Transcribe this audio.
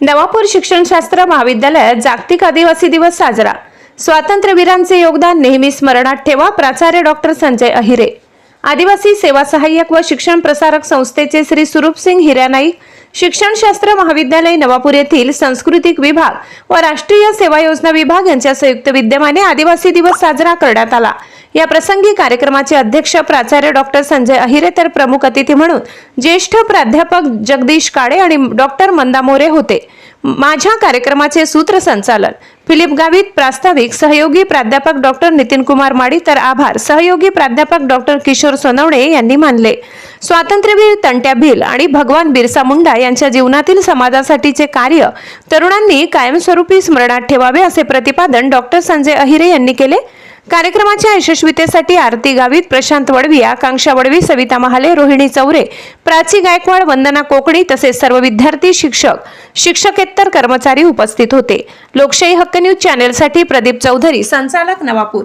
नवापूर शिक्षणशास्त्र महाविद्यालयात जागतिक आदिवासी दिवस साजरा. स्वातंत्र्यवीरांचे योगदान नेहमी स्मरणात ठेवा प्राचार्य डॉक्टर संजय अहिरे. आदिवासी सेवा सहाय्यक व शिक्षण प्रसारक संस्थेचे श्री सुरूपसिंग हिरानाईक शिक्षणशास्त्र महाविद्यालय नवापूर येथील सांस्कृतिक विभाग व राष्ट्रीय सेवा योजना विभाग यांच्या संयुक्त विद्यमाने आदिवासी दिवस साजरा करण्यात आला. या प्रसंगी कार्यक्रमाचे अध्यक्ष प्राचार्य डॉक्टर संजय अहिरे तर प्रमुख अतिथी म्हणून ज्येष्ठ प्राध्यापक जगदीश काळे आणि डॉक्टर मंदा मोरे होते. माझ्या कार्यक्रमाचे सूत्रसंचालन फिलिप गावित प्रास्ताविक सहयोगी प्राध्यापक डॉक्टर नितीन कुमार माडी तर आभार सहयोगी प्राध्यापक डॉक्टर किशोर सोनवणे यांनी मानले. स्वातंत्र्यवीर तंट्या भिल आणि भगवान बिरसा मुंडा यांच्या जीवनातील समाजासाठीचे कार्य तरुणांनी कायमस्वरूपी स्मरणात ठेवावे असे प्रतिपादन डॉक्टर संजय अहिरे यांनी केले. कार्यक्रमाच्या यशस्वीतेसाठी आरती गावित प्रशांत वडवी आकांक्षा वडवी सविता महाले रोहिणी चौरे प्राची गायकवाड वंदना कोकणी तसेच सर्व विद्यार्थी शिक्षक शिक्षकेतर कर्मचारी उपस्थित होते. लोकशाही हक्क न्यूज चॅनेलसाठी प्रदीप चौधरी संचालक नवापूर.